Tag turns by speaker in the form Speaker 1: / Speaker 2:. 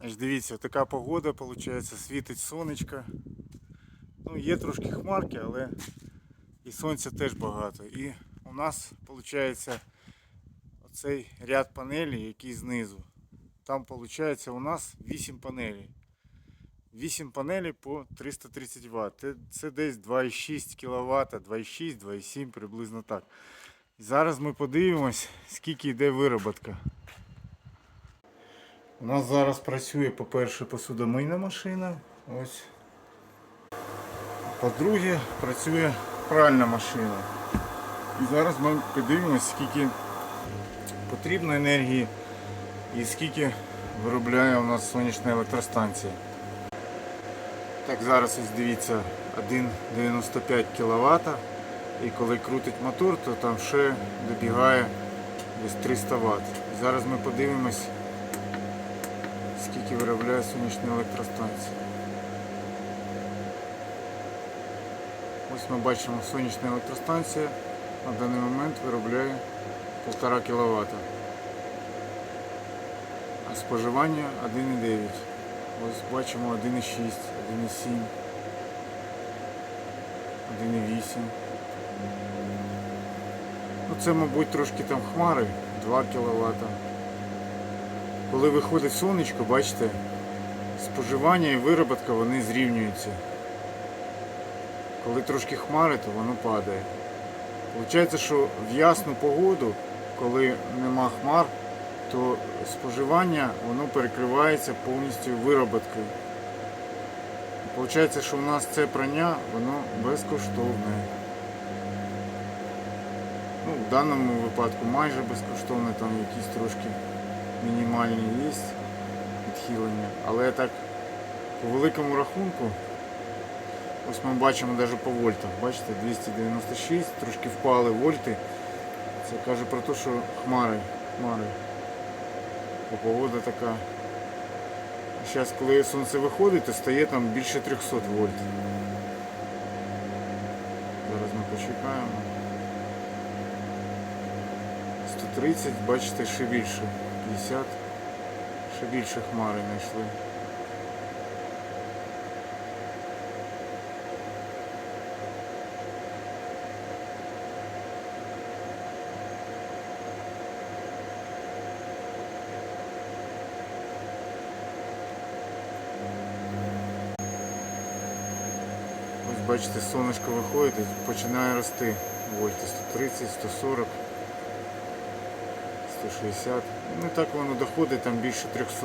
Speaker 1: Значить, дивіться, така погода, виходить, світить сонечко. Ну, є трошки хмарки, але і сонця теж багато. І у нас виходить оцей ряд панелей, який знизу. Там виходить у нас 8 панелей. 8 панелей по 330 Вт. Це- десь 2,6 кВт, 2,6, 2,7 приблизно так. Зараз ми подивимось, скільки йде вироботка. У нас зараз працює, по-перше, посудомийна машина. Ось. По-друге, працює пральна машина. І зараз ми подивимось, скільки потрібно енергії і скільки виробляє у нас сонячна електростанція. Так, зараз ось дивіться 1,95 кВт. І коли крутить мотор, то там ще добігає десь 300 Вт. Зараз ми подивимось, скільки виробляє сонячна електростанція. Ось ми бачимо, сонячна електростанція на даний момент виробляє 1,5 кВт. А споживання 1,9. Ось бачимо 1,6, 1,7, 1,8. Ну це, мабуть, трошки там хмари, 2 кВт. Коли виходить сонечко, бачите, споживання і вироботка вони зрівнюються. Коли трошки хмари, то воно падає. Получається, що в ясну погоду, коли нема хмар, то споживання воно перекривається повністю вироботкою. Получається, що у нас це прання, воно безкоштовне. Ну, в даному випадку майже безкоштовне, там якісь трошки мінімальні є відхилення. Але так, по великому рахунку, ось ми бачимо навіть по вольтах, бачите, 296, трошки впали вольти. Це каже про те, що хмари, хмари. Бо погода така. Зараз, коли сонце виходить, то стає там більше 300 вольт. Зараз ми почекаємо. 130, бачите, ще більше. 50, ще більше хмари знайшли. Бачите, сонечко виходить починає рости. Вольти 130, 140, 160. Ну так воно доходить там більше 300.